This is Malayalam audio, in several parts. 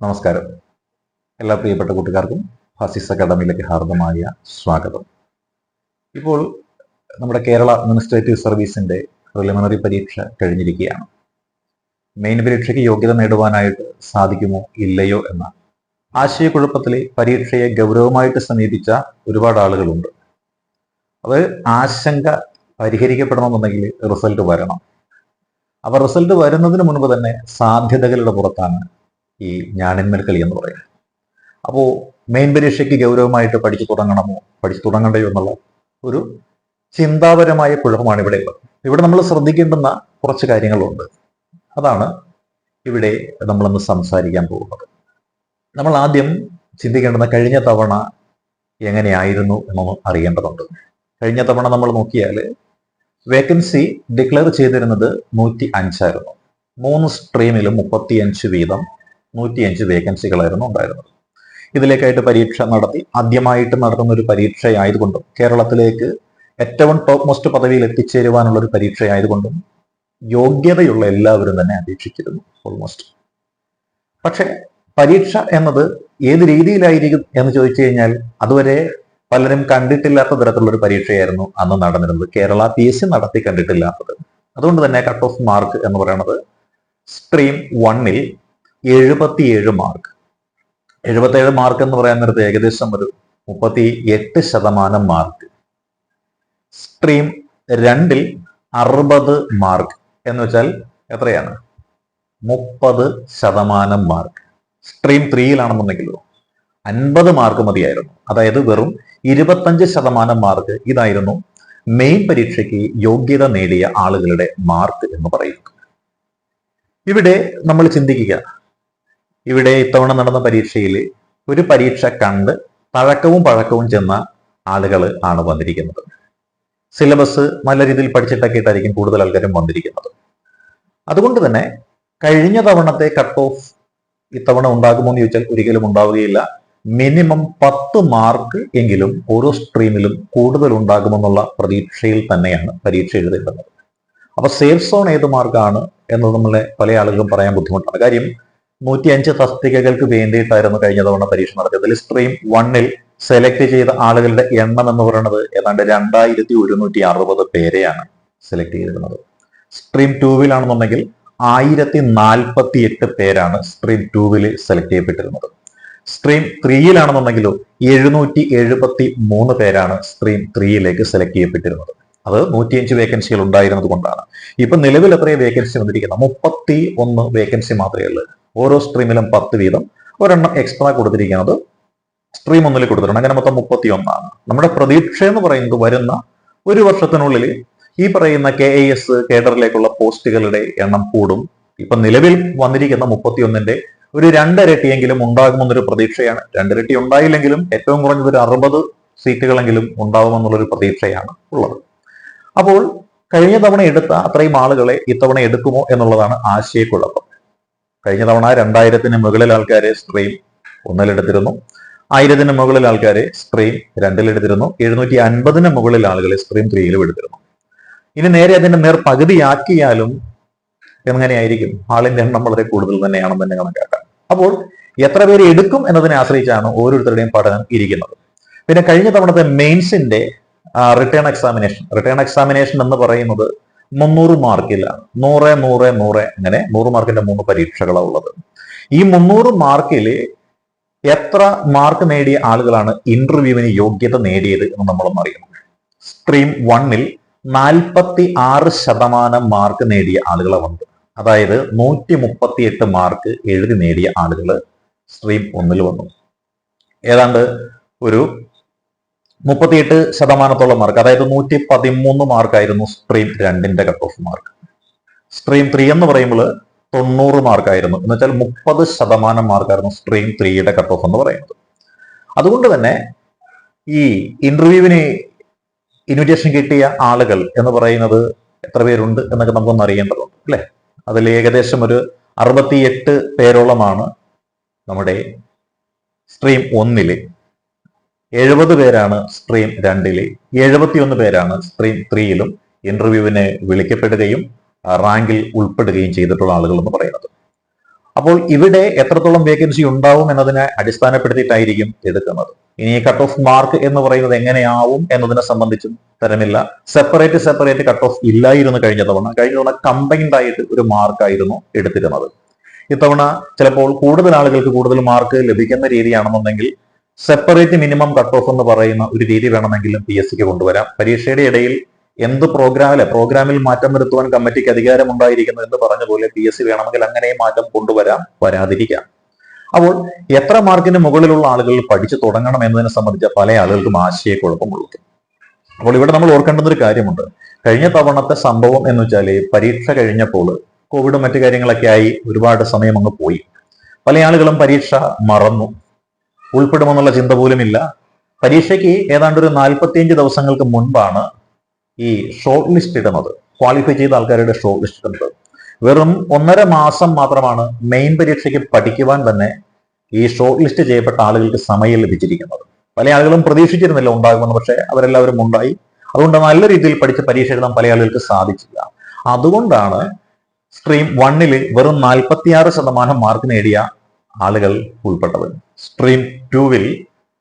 നമസ്കാരം. എല്ലാ പ്രിയപ്പെട്ട കൂട്ടുകാർക്കും ഫാസിസ് അക്കാഡമിയിലേക്ക് ഹാർദമായ സ്വാഗതം. ഇപ്പോൾ നമ്മുടെ കേരള അഡ്മിനിസ്ട്രേറ്റീവ് സർവീസിന്റെ പ്രിലിമിനറി പരീക്ഷ കഴിഞ്ഞിരിക്കുകയാണ്. മെയിൻ പരീക്ഷയ്ക്ക് യോഗ്യത നേടുവാനായിട്ട് സാധിക്കുമോ ഇല്ലയോ എന്ന ആശയക്കുഴപ്പത്തിലെ പരീക്ഷയെ ഗൗരവമായിട്ട് സമീപിച്ച ഒരുപാട് ആളുകളുണ്ട്. അത് ആശങ്ക പരിഹരിക്കപ്പെടണമെന്നുണ്ടെങ്കിൽ റിസൾട്ട് വരണം. അപ്പൊ റിസൾട്ട് വരുന്നതിന് മുൻപ് തന്നെ സാധ്യതകളുടെ പുറത്താണ് ഈ ഞാണിന്മേൽ കളി എന്ന് പറയുന്നത്. അപ്പോൾ മെയിൻ പരീക്ഷയ്ക്ക് ഗൗരവമായിട്ട് പഠിച്ചു തുടങ്ങണമോ? പഠിച്ചു തുടങ്ങണ്ടയോ എന്നുള്ള ഒരു ചിന്താപരമായ കുഴപ്പമാണ് ഇവിടെ ഉള്ളത്. ഇവിടെ നമ്മൾ ശ്രദ്ധിക്കേണ്ടുന്ന കുറച്ച് കാര്യങ്ങളുണ്ട്. അതാണ് ഇവിടെ നമ്മളൊന്ന് സംസാരിക്കാൻ പോകുന്നത്. നമ്മൾ ആദ്യം ചിന്തിക്കേണ്ടുന്ന കഴിഞ്ഞ തവണ എങ്ങനെയായിരുന്നു എന്നൊന്ന് അറിയേണ്ടതുണ്ട്. കഴിഞ്ഞ തവണ നമ്മൾ നോക്കിയാൽ വേക്കൻസി ഡിക്ലെയർ ചെയ്തിരുന്നത് നൂറ്റി അഞ്ചായിരുന്നു മൂന്ന് സ്ട്രീമിലും മുപ്പത്തിയഞ്ച് വീതം നൂറ്റിയഞ്ച് വേക്കൻസികളായിരുന്നു ഉണ്ടായിരുന്നത്. ഇതിലേക്കായിട്ട് പരീക്ഷ നടത്തി. ആദ്യമായിട്ട് നടത്തുന്ന ഒരു പരീക്ഷയായതുകൊണ്ടും കേരളത്തിലേക്ക് ഏറ്റവും ടോപ്പ് മോസ്റ്റ് പദവിയിൽ എത്തിച്ചേരുവാനുള്ള ഒരു പരീക്ഷയായതുകൊണ്ടും യോഗ്യതയുള്ള എല്ലാവരും തന്നെ അപേക്ഷിച്ചിരുന്നു ഓൾമോസ്റ്റ് പക്ഷെ പരീക്ഷ എന്നത് ഏത് രീതിയിലായിരിക്കും എന്ന് ചോദിച്ചു കഴിഞ്ഞാൽ അതുവരെ പലരും കണ്ടിട്ടില്ലാത്ത തരത്തിലുള്ള ഒരു പരീക്ഷയായിരുന്നു അന്ന് നടന്നിരുന്നത്. കേരള പി എസ് സി നടത്തി കണ്ടിട്ടില്ലാത്തത്. അതുകൊണ്ട് തന്നെ കട്ട് ഓഫ് മാർക്ക് എന്ന് പറയുന്നത് സ്ട്രീം വണ്ണിൽ എഴുപത്തിയേഴ് മാർക്ക്. എഴുപത്തിയേഴ് മാർക്ക് എന്ന് പറയാൻ നേരത്ത് ഏകദേശം ഒരു മുപ്പത്തി എട്ട് ശതമാനം മാർക്ക്. സ്ട്രീം രണ്ടിൽ അറുപത് മാർക്ക്. എന്ന് വെച്ചാൽ എത്രയാണ്? മുപ്പത് ശതമാനം മാർക്ക്. സ്ട്രീം ത്രീയിലാണെന്നുണ്ടെങ്കിലോ അൻപത് മാർക്ക് മതിയായിരുന്നു. അതായത് വെറും ഇരുപത്തഞ്ച് ശതമാനം മാർക്ക് ഇതായിരുന്നു മെയിൻ പരീക്ഷയ്ക്ക് യോഗ്യത നേടിയ ആളുകളുടെ മാർക്ക് എന്ന് പറയുന്നത്. ഇവിടെ നമ്മൾ ചിന്തിക്കുക ഇവിടെ ഇത്തവണ നടന്ന പരീക്ഷയിൽ ഒരു പരീക്ഷ കണ്ട് പഴക്കവും പഴക്കവും ചെന്ന ആളുകൾ ആണ് വന്നിരിക്കുന്നത്. സിലബസ് നല്ല രീതിയിൽ പഠിച്ചിട്ടൊക്കെ ആയിട്ടായിരിക്കും കൂടുതൽ ആൾക്കാരും വന്നിരിക്കുന്നത്. അതുകൊണ്ട് തന്നെ കഴിഞ്ഞ തവണത്തെ കട്ട് ഓഫ് ഇത്തവണ ഉണ്ടാകുമോ എന്ന് ചോദിച്ചാൽ ഒരിക്കലും ഉണ്ടാവുകയില്ല. മിനിമം പത്ത് മാർക്ക് എങ്കിലും ഓരോ സ്ട്രീമിലും കൂടുതൽ ഉണ്ടാകുമെന്നുള്ള പ്രതീക്ഷയിൽ തന്നെയാണ് പരീക്ഷ എഴുതേണ്ടത് അപ്പൊ സേഫ് സോൺ ഏത് മാർക്കാണ് എന്നത് നമ്മളെ പല ആളുകളും പറയാൻ ബുദ്ധിമുട്ടാണ്. കാര്യം നൂറ്റി അഞ്ച് തസ്തികകൾക്ക് വേണ്ടിയിട്ടായിരുന്നു കഴിഞ്ഞ തവണ പരീക്ഷ നടത്തിയത്. സ്ട്രീം വണ്ണിൽ സെലക്ട് ചെയ്ത ആളുകളുടെ എണ്ണം എന്ന് പറയുന്നത് ഏതാണ്ട് രണ്ടായിരത്തി ഒരുന്നൂറ്റി അറുപത് പേരെയാണ് സെലക്ട് ചെയ്തിരുന്നത്. സ്ട്രീം ടൂവിലാണെന്നുണ്ടെങ്കിൽ ആയിരത്തി നാൽപ്പത്തി എട്ട് പേരാണ് സ്ട്രീം ടൂവിൽ സെലക്ട് ചെയ്യപ്പെട്ടിരുന്നത്. സ്ട്രീം ത്രീയിലാണെന്നുണ്ടെങ്കിലോ എഴുന്നൂറ്റി എഴുപത്തി മൂന്ന് പേരാണ് സ്ട്രീം ത്രീയിലേക്ക് സെലക്ട് ചെയ്യപ്പെട്ടിരുന്നത്. അത് നൂറ്റിയഞ്ച് വേക്കൻസികൾ ഉണ്ടായിരുന്നത് കൊണ്ടാണ്. ഇപ്പൊ നിലവിൽ എത്രയും വേക്കൻസി വന്നിരിക്കുന്നത്? മുപ്പത്തി ഒന്ന് വേക്കൻസി മാത്രമേ ഉള്ളൂ. ഓരോ സ്ട്രീമിലും പത്ത് വീതം ഒരെണ്ണം എക്സ്ട്രാ കൊടുത്തിരിക്കുന്നത് സ്ട്രീം ഒന്നിൽ കൊടുത്തിട്ടുണ്ട്. അങ്ങനെ മൊത്തം മുപ്പത്തി ഒന്നാണ് നമ്മുടെ പ്രതീക്ഷ എന്ന് പറയുന്നത് വരുന്ന ഒരു വർഷത്തിനുള്ളിൽ ഈ പറയുന്ന കെ എ എസ് കേഡറിലേക്കുള്ള പോസ്റ്റുകളുടെ എണ്ണം കൂടും. ഇപ്പൊ നിലവിൽ വന്നിരിക്കുന്ന മുപ്പത്തിയൊന്നിന്റെ ഒരു രണ്ടരട്ടിയെങ്കിലും ഉണ്ടാകുമെന്നൊരു പ്രതീക്ഷയാണ്. രണ്ടിരട്ടി ഉണ്ടായില്ലെങ്കിലും ഏറ്റവും കുറഞ്ഞത് ഒരു അറുപത് സീറ്റുകളെങ്കിലും ഉണ്ടാകുമെന്നുള്ളൊരു പ്രതീക്ഷയാണ് ഉള്ളത്. അപ്പോൾ കഴിഞ്ഞ തവണ എടുത്ത അത്രയും ആളുകളെ ഇത്തവണ എടുക്കുമോ എന്നുള്ളതാണ് ആശയക്കുഴപ്പം. കഴിഞ്ഞ തവണ രണ്ടായിരത്തിന് മുകളിൽ ആൾക്കാരെ സ്ട്രീം ഒന്നിലെടുത്തിരുന്നു. ആയിരത്തിന് മുകളിൽ ആൾക്കാരെ സ്ട്രീം രണ്ടിലെടുത്തിരുന്നു. എഴുന്നൂറ്റി അൻപതിന് മുകളിൽ ആളുകളെ സ്ട്രീം ത്രീയിലും എടുത്തിരുന്നു. ഇനി നേരെ അതിന്റെ നേർ പകുതിയാക്കിയാലും എങ്ങനെയായിരിക്കും ആളിന്റെ എണ്ണം വളരെ കൂടുതൽ തന്നെയാണെന്ന് തന്നെ കണക്കാക്കാം അപ്പോൾ എത്ര പേര് എടുക്കും എന്നതിനെ ആശ്രയിച്ചാണ് ഓരോരുത്തരുടെയും പഠനം ഇരിക്കുന്നത്. പിന്നെ കഴിഞ്ഞ തവണത്തെ മെയിൻസിന്റെ റിട്ടേൺ എക്സാമിനേഷൻ റിട്ടേൺ എക്സാമിനേഷൻ എന്ന് പറയുന്നത് മുന്നൂറ് മാർക്കിൽ നൂറ് നൂറ് നൂറ് അങ്ങനെ നൂറ് മാർക്കിന്റെ മൂന്ന് പരീക്ഷകളാണ് ഉള്ളത്. ഈ മുന്നൂറ് മാർക്കിൽ എത്ര മാർക്ക് നേടിയ ആളുകളാണ് ഇന്റർവ്യൂവിന് യോഗ്യത നേടിയത് എന്ന് നമ്മളൊന്ന് അറിയണം. സ്ട്രീം വണ്ണിൽ നാൽപ്പത്തി ആറ് ശതമാനം മാർക്ക് നേടിയ ആളുകളെ വന്നത്. അതായത് നൂറ്റി മുപ്പത്തി എട്ട് മാർക്ക് എഴുതി നേടിയ ആളുകൾ സ്ട്രീം ഒന്നിൽ വന്നു. ഏതാണ്ട് ഒരു മുപ്പത്തിയെട്ട് ശതമാനത്തോളം മാർക്ക് അതായത് നൂറ്റി പതിമൂന്ന് മാർക്കായിരുന്നു സ്ട്രീം രണ്ടിന്റെ cut off mark stream three എന്ന് പറയുമ്പോൾ തൊണ്ണൂറ് മാർക്കായിരുന്നു എന്ന് വെച്ചാൽ മുപ്പത് ശതമാനം മാർക്കായിരുന്നു സ്ട്രീം ത്രീയുടെ കട്ട് ഓഫ് എന്ന് പറയുന്നത്. അതുകൊണ്ട് തന്നെ ഈ ഇന്റർവ്യൂവിന് ഇൻവിറ്റേഷൻ കിട്ടിയ ആളുകൾ എന്ന് പറയുന്നത് എത്ര പേരുണ്ട് എന്നൊക്കെ നമുക്കൊന്ന് അറിയേണ്ടതുണ്ട് അല്ലെ? അതിൽ ഏകദേശം ഒരു അറുപത്തിയെട്ട് പേരോളമാണ് നമ്മുടെ സ്ട്രീം ഒന്നിൽ എഴുപത് പേരാണ് സ്ട്രീം രണ്ടിലെ. എഴുപത്തിയൊന്ന് പേരാണ് സ്ട്രീം ത്രീയിലും ഇന്റർവ്യൂവിന് വിളിക്കപ്പെടുകയും റാങ്കിൽ ഉൾപ്പെടുകയും ചെയ്തിട്ടുള്ള ആളുകൾ എന്ന് പറയുന്നത്. അപ്പോൾ ഇവിടെ എത്രത്തോളം വേക്കൻസി ഉണ്ടാവും എന്നതിനെ അടിസ്ഥാനപ്പെടുത്തിയിട്ടായിരിക്കും എടുക്കുന്നത്. ഇനി കട്ട് ഓഫ് മാർക്ക് എന്ന് പറയുന്നത് എങ്ങനെയാവും എന്നതിനെ സംബന്ധിച്ചും തരമില്ല. സെപ്പറേറ്റ് സെപ്പറേറ്റ് കട്ട് ഓഫ് ഇല്ലായിരുന്നു കഴിഞ്ഞ തവണ. കഴിഞ്ഞ തവണ കമ്പൈൻഡ് ആയിട്ട് ഒരു മാർക്കായിരുന്നു എടുത്തിരുന്നത്. ഇത്തവണ ചിലപ്പോൾ കൂടുതൽ ആളുകൾക്ക് കൂടുതൽ മാർക്ക് ലഭിക്കുന്ന രീതിയാണെന്നുണ്ടെങ്കിൽ സെപ്പറേറ്റ് മിനിമം കട്ട് ഓഫ് എന്ന് പറയുന്ന ഒരു രീതി വേണമെങ്കിലും പി എസ് സിക്ക് കൊണ്ടുവരാം. പരീക്ഷയുടെ ഇടയിൽ എന്ത് പ്രോഗ്രാമിലെ പ്രോഗ്രാമിൽ മാറ്റം വരുത്തുവാൻ കമ്മിറ്റിക്ക് അധികാരമുണ്ടായിരിക്കുന്നു എന്ന് പറഞ്ഞ പോലെ പി എസ് സി വേണമെങ്കിൽ അങ്ങനെയും മാറ്റം കൊണ്ടുവരാം വരാതിരിക്കാം. അപ്പോൾ എത്ര മാർക്കിന് മുകളിലുള്ള ആളുകൾ പഠിച്ചു തുടങ്ങണം എന്നതിനെ സംബന്ധിച്ച പല ആളുകൾക്കും ആശയക്കുഴപ്പമുള്ളത് അപ്പോൾ ഇവിടെ നമ്മൾ ഓർക്കേണ്ടുന്ന ഒരു കാര്യമുണ്ട്. കഴിഞ്ഞ തവണത്തെ സംഭവം എന്ന് വെച്ചാൽ പരീക്ഷ കഴിഞ്ഞപ്പോൾ കോവിഡും മറ്റു കാര്യങ്ങളൊക്കെ ആയി ഒരുപാട് സമയം അങ്ങ് പോയി. പല ആളുകളും പരീക്ഷ മറന്നു. ഉൾപ്പെടുമെന്നുള്ള ചിന്ത പോലും ഇല്ല. പരീക്ഷയ്ക്ക് ഏതാണ്ട് ഒരു നാൽപ്പത്തിയഞ്ച് ദിവസങ്ങൾക്ക് മുൻപാണ് ഈ ഷോർട്ട് ലിസ്റ്റ് ഇടുന്നത്. ക്വാളിഫൈ ചെയ്ത ആൾക്കാരുടെ ഷോർട്ട് ലിസ്റ്റ് ഇടുന്നത്. വെറും ഒന്നര മാസം മാത്രമാണ് മെയിൻ പരീക്ഷയ്ക്ക് പഠിക്കുവാൻ തന്നെ ഈ ഷോർട്ട് ലിസ്റ്റ് ചെയ്യപ്പെട്ട ആളുകൾക്ക് സമയം ലഭിച്ചിരിക്കുന്നത്. പല ആളുകളും പ്രതീക്ഷിച്ചിരുന്നില്ല ഉണ്ടാകുമെന്ന് പക്ഷേ അവരെല്ലാവരും ഉണ്ടായി. അതുകൊണ്ട് നല്ല രീതിയിൽ പഠിച്ച് പരീക്ഷ എഴുതാൻ പല ആളുകൾക്ക് സാധിച്ചില്ല. അതുകൊണ്ടാണ് സ്ട്രീം വണ്ണിൽ വെറും നാൽപ്പത്തിയാറ് ശതമാനം മാർക്ക് നേടിയ ആളുകൾ ഉൾപ്പെട്ടത്. സ്ട്രീം ടൂവിൽ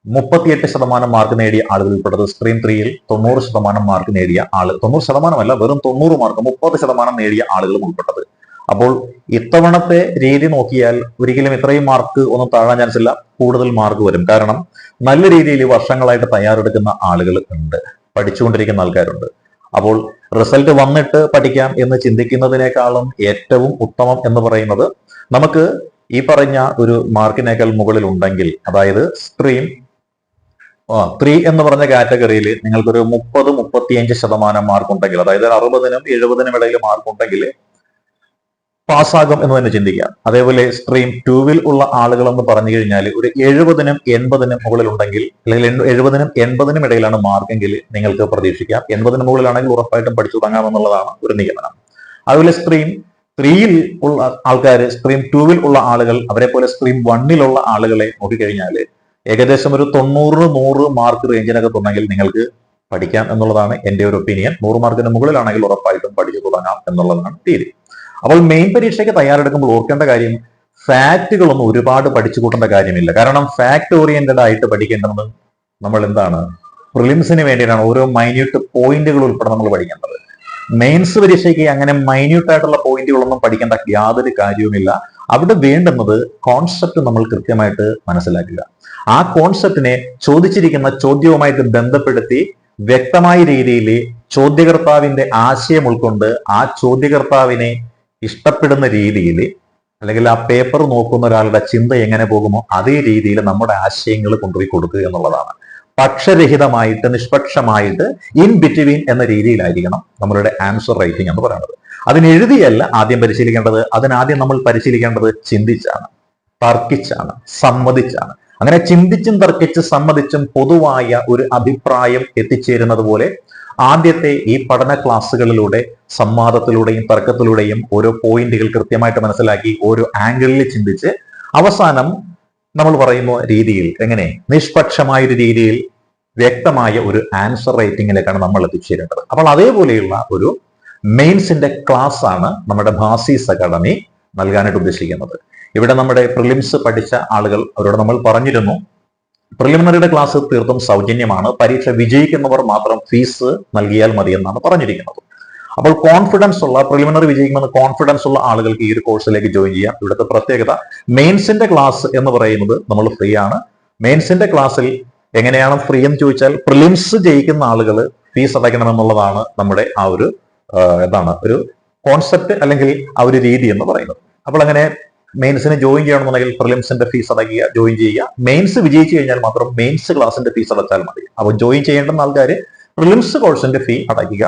മുപ്പത്തിയെട്ട് ശതമാനം മാർക്ക് നേടിയ ആളുകൾ ഉൾപ്പെട്ടത്. സ്ട്രീം ത്രീയിൽ തൊണ്ണൂറ് ശതമാനം മാർക്ക് നേടിയ ആൾ തൊണ്ണൂറ് ശതമാനമല്ല വെറും തൊണ്ണൂറ് മാർക്ക് മുപ്പത് ശതമാനം നേടിയ ആളുകളും ഉൾപ്പെട്ടത്. അപ്പോൾ ഇത്തവണത്തെ രീതി നോക്കിയാൽ ഒരിക്കലും ഇത്രയും മാർക്ക് ഒന്നും താഴാൻ ചാൻസ് ഇല്ല കൂടുതൽ മാർക്ക് വരും. കാരണം നല്ല രീതിയിൽ വർഷങ്ങളായിട്ട് തയ്യാറെടുക്കുന്ന ആളുകൾ ഉണ്ട് പഠിച്ചുകൊണ്ടിരിക്കുന്ന ആൾക്കാരുണ്ട്. അപ്പോൾ റിസൾട്ട് വന്നിട്ട് പഠിക്കാം എന്ന് ചിന്തിക്കുന്നതിനേക്കാളും ഏറ്റവും ഉത്തമം എന്ന് പറയുന്നത് നമുക്ക് ഈ പറഞ്ഞ ഒരു മാർക്കിനേക്കാൾ മുകളിൽ ഉണ്ടെങ്കിൽ അതായത് സ്ട്രീം ത്രീ എന്ന് പറഞ്ഞ കാറ്റഗറിയിൽ നിങ്ങൾക്കൊരു മുപ്പത് മുപ്പത്തിയഞ്ച് ശതമാനം മാർക്ക് ഉണ്ടെങ്കിൽ അതായത് അറുപതിനും എഴുപതിനും ഇടയിൽ മാർക്ക് ഉണ്ടെങ്കിൽ പാസ്സാകും എന്ന് തന്നെ ചിന്തിക്കാം. അതേപോലെ സ്ട്രീം ടൂവിൽ ഉള്ള ആളുകൾ എന്ന് പറഞ്ഞു കഴിഞ്ഞാൽ ഒരു എഴുപതിനും എൺപതിനും മുകളിൽ ഉണ്ടെങ്കിൽ അല്ലെങ്കിൽ എഴുപതിനും എൺപതിനും ഇടയിലാണ് മാർക്കെങ്കിൽ നിങ്ങൾക്ക് പ്രതീക്ഷിക്കാം. എൺപതിന് മുകളിലാണെങ്കിൽ ഉറപ്പായിട്ടും പഠിച്ചു തുടങ്ങാമെന്നുള്ളതാണ് ഒരു നിഗമനം. അതുപോലെ സ്ട്രീം ത്രീയിൽ ഉള്ള ആൾക്കാർ സ്ട്രീം ടൂവിൽ ഉള്ള ആളുകൾ അവരെ പോലെ സ്ട്രീം വണ്ണിലുള്ള ആളുകളെ നോക്കിക്കഴിഞ്ഞാൽ ഏകദേശം ഒരു തൊണ്ണൂറ് നൂറ് മാർക്ക് റേഞ്ചിനകത്തുണ്ടെങ്കിൽ നിങ്ങൾക്ക് പഠിക്കാം എന്നുള്ളതാണ് എന്റെ ഒരു ഒപ്പീനിയൻ നൂറ് മാർക്കിന് മുകളിലാണെങ്കിൽ ഉറപ്പായിട്ടും പഠിച്ചു തുടങ്ങാം എന്നുള്ളതാണ് തീരെ അപ്പോൾ മെയിൻ പരീക്ഷയ്ക്ക് തയ്യാറെടുക്കുമ്പോൾ ഓർക്കേണ്ട കാര്യം ഫാക്റ്റുകളൊന്നും ഒരുപാട് പഠിച്ചു കൂട്ടേണ്ട കാര്യമില്ല. കാരണം ഫാക്ട് ഓറിയന്റഡ് ആയിട്ട് പഠിക്കേണ്ടത് നമ്മൾ എന്താണ്? പ്രിലിംസിന് വേണ്ടിയിട്ടാണ് ഓരോ മൈന്യൂട്ട് പോയിന്റുകൾ ഉൾപ്പെടെ നമ്മൾ പഠിക്കേണ്ടത്. മെയിൻസ് പരീക്ഷയ്ക്ക് അങ്ങനെ മൈന്യൂട്ട് ആയിട്ടുള്ള പോയിന്റുകളൊന്നും പഠിക്കേണ്ട യാതൊരു കാര്യവുമില്ല. അവിടെ വേണ്ടുന്നത് കോൺസെപ്റ്റ് നമ്മൾ കൃത്യമായിട്ട് മനസ്സിലാക്കുക. ആ കോൺസെപ്റ്റിനെ ചോദിച്ചിരിക്കുന്ന ചോദ്യവുമായിട്ട് ബന്ധപ്പെടുത്തി വ്യക്തമായ രീതിയിൽ ചോദ്യകർത്താവിന്റെ ആശയം ഉൾക്കൊണ്ട് ആ ചോദ്യകർത്താവിനെ ഇഷ്ടപ്പെടുന്ന രീതിയിൽ അല്ലെങ്കിൽ ആ പേപ്പർ നോക്കുന്ന ഒരാളുടെ ചിന്ത എങ്ങനെ പോകുമോ അതേ രീതിയിൽ നമ്മുടെ ആശയങ്ങൾ കൊണ്ടുപോയി കൊടുക്കുക എന്നുള്ളതാണ്. പക്ഷരഹിതമായിട്ട് നിഷ്പക്ഷമായിട്ട് ഇൻ ബിറ്റ്വീൻ എന്ന രീതിയിലായിരിക്കണം നമ്മളുടെ ആൻസർ റൈറ്റിംഗ് എന്ന് പറയുന്നത്. അതിനെഴുതിയല്ല ആദ്യം പരിശീലിക്കേണ്ടത്. അതിനാദ്യം നമ്മൾ പരിശീലിക്കേണ്ടത് ചിന്തിച്ചാണ് തർക്കിച്ചാണ് സമ്മതിച്ചാണ്. അങ്ങനെ ചിന്തിച്ചും തർക്കിച്ച് സമ്മതിച്ചും പൊതുവായ ഒരു അഭിപ്രായം എത്തിച്ചേരുന്നത് പോലെ ആദ്യത്തെ ഈ പഠന ക്ലാസ്സുകളിലൂടെ സംവാദത്തിലൂടെയും തർക്കത്തിലൂടെയും ഓരോ പോയിന്റുകൾ കൃത്യമായിട്ട് മനസ്സിലാക്കി ഓരോ ആംഗിളിൽ ചിന്തിച്ച് അവസാനം നമ്മൾ പറയുന്ന രീതിയിൽ എങ്ങനെ? നിഷ്പക്ഷമായ ഒരു രീതിയിൽ വ്യക്തമായ ഒരു ആൻസർ റേറ്റിംഗിലേക്കാണ് നമ്മൾ എത്തിച്ചേരേണ്ടത്. അപ്പോൾ അതേപോലെയുള്ള ഒരു മെയിൻസിന്റെ ക്ലാസ് ആണ് നമ്മുടെ ഭാസീസ് അക്കാഡമി നൽകാനായിട്ട് ഉദ്ദേശിക്കുന്നത്. ഇവിടെ നമ്മുടെ പ്രിലിംസ് പഠിച്ച ആളുകൾ അവരോട് നമ്മൾ പറഞ്ഞിരുന്നു പ്രിലിമിനറിയുടെ ക്ലാസ് തീർത്തും സൗജന്യമാണ്. പരീക്ഷ വിജയിക്കുന്നവർ മാത്രം ഫീസ് നൽകിയാൽ മതിയെന്നാണ് പറഞ്ഞിരിക്കുന്നത്. അപ്പോൾ കോൺഫിഡൻസ് ഉള്ള പ്രിലിമിനറി വിജയിക്കുമെന്ന് കോൺഫിഡൻസ് ഉള്ള ആളുകൾക്ക് ഈ ഒരു കോഴ്സിലേക്ക് ജോയിൻ ചെയ്യാം. ഇവിടുത്തെ പ്രത്യേകത മെയിൻസിന്റെ ക്ലാസ് എന്ന് പറയുന്നത് നമ്മൾ ഫ്രീ ആണ്. മെയിൻസിന്റെ ക്ലാസ്സിൽ എങ്ങനെയാണ് ഫ്രീ എന്ന് ചോദിച്ചാൽ പ്രിലിംസ് ജയിക്കുന്ന ആളുകൾ ഫീസ് അടയ്ക്കണമെന്നുള്ളതാണ് നമ്മുടെ ആ ഒരു എന്താണ് ഒരു കോൺസെപ്റ്റ് അല്ലെങ്കിൽ ആ ഒരു രീതി എന്ന് പറയുന്നത്. അപ്പോൾ അങ്ങനെ മെയിൻസിന് ജോയിൻ ചെയ്യണമെന്നുണ്ടെങ്കിൽ പ്രിലിംസിന്റെ ഫീസ് അടയ്ക്കുക ജോയിൻ ചെയ്യുക. മെയിൻസ് വിജയിച്ചു കഴിഞ്ഞാൽ മാത്രം മെയിൻസ് ക്ലാസിന്റെ ഫീസ് അടച്ചാൽ മതി. അപ്പോൾ ജോയിൻ ചെയ്യേണ്ടുന്ന ആൾക്കാർ പ്രിലിംസ് കോഴ്സിന്റെ ഫീ അടയ്ക്കുക.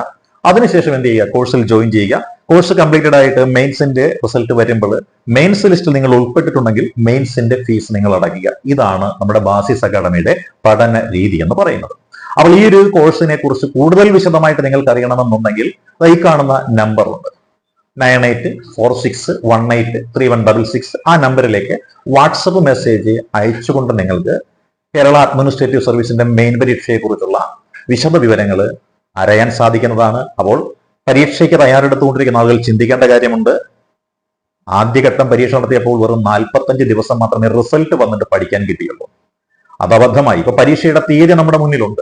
അതിനുശേഷം എന്ത് ചെയ്യുക? കോഴ്സിൽ ജോയിൻ ചെയ്യുക. കോഴ്സ് കംപ്ലീറ്റഡ് ആയിട്ട് മെയിൻസിന്റെ റിസൾട്ട് വരുമ്പോൾ മെയിൻസ് ലിസ്റ്റിൽ നിങ്ങൾ ഉൾപ്പെട്ടിട്ടുണ്ടെങ്കിൽ മെയിൻസിന്റെ ഫീസ് നിങ്ങൾ അടയ്ക്കുക. ഇതാണ് നമ്മുടെ ബാസിസ് അക്കാഡമിയുടെ പഠന രീതി എന്ന് പറയുന്നത്. അപ്പോൾ ഈ ഒരു കോഴ്സിനെ കുറിച്ച് കൂടുതൽ വിശദമായിട്ട് നിങ്ങൾക്ക് അറിയണമെന്നുണ്ടെങ്കിൽ ഈ കാണുന്ന നമ്പർ ഉണ്ട്. Nine eight four six one eight three one double six ആ നമ്പറിലേക്ക് വാട്സപ്പ് മെസ്സേജ് അയച്ചുകൊണ്ട് നിങ്ങൾക്ക് കേരള അഡ്മിനിസ്ട്രേറ്റീവ് സർവീസിന്റെ മെയിൻ പരീക്ഷയെ കുറിച്ചുള്ള വിശദ വിവരങ്ങൾ അറിയാൻ സാധിക്കുന്നതാണ്. അപ്പോൾ പരീക്ഷയ്ക്ക് തയ്യാറെടുത്തുകൊണ്ടിരിക്കുന്ന ആളുകൾ ചിന്തിക്കേണ്ട കാര്യമുണ്ട്. ആദ്യഘട്ടം പരീക്ഷ നടത്തിയപ്പോൾ വെറും നാൽപ്പത്തഞ്ച് ദിവസം മാത്രമേ റിസൾട്ട് വന്നിട്ട് പഠിക്കാൻ കിട്ടിയുള്ളൂ. അത് അബദ്ധമായി. ഇപ്പൊ പരീക്ഷയുടെ തീയതി നമ്മുടെ മുന്നിലുണ്ട്.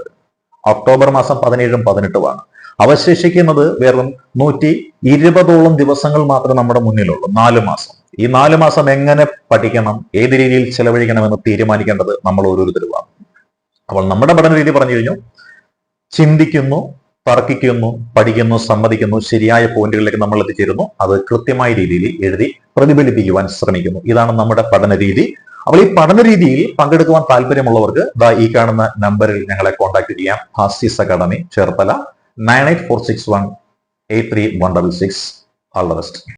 ഒക്ടോബർ മാസം പതിനേഴും പതിനെട്ടുമാണ്. അവശേഷിക്കുന്നത് വെറും നൂറ്റി ഇരുപതോളം ദിവസങ്ങൾ മാത്രമേ നമ്മുടെ മുന്നിലുള്ളൂ. നാല് മാസം. ഈ നാല് മാസം എങ്ങനെ പഠിക്കണം ഏത് രീതിയിൽ ചെലവഴിക്കണമെന്ന് തീരുമാനിക്കേണ്ടത് നമ്മൾ ഓരോരുത്തരുമാണ്. അപ്പോൾ നമ്മുടെ പഠന രീതി പറഞ്ഞു കഴിഞ്ഞു. ചിന്തിക്കുന്നു തർക്കിക്കുന്നു പഠിക്കുന്നു സമ്മതിക്കുന്നു ശരിയായ പോയിന്റുകളിലേക്ക് നമ്മൾ എത്തിച്ചേരുന്നു. അത് കൃത്യമായ രീതിയിൽ എഴുതി പ്രതിഫലിപ്പിക്കുവാൻ ശ്രമിക്കുന്നു. ഇതാണ് നമ്മുടെ പഠന രീതി. അപ്പോൾ ഈ പഠന രീതിയിൽ പങ്കെടുക്കുവാൻ താല്പര്യമുള്ളവർക്ക് ദാ ഈ കാണുന്ന നമ്പറിൽ ഞങ്ങളെ കോൺടാക്ട് ചെയ്യാം. Hasis academy Cherthala nine eight four six one eight three one double six all the best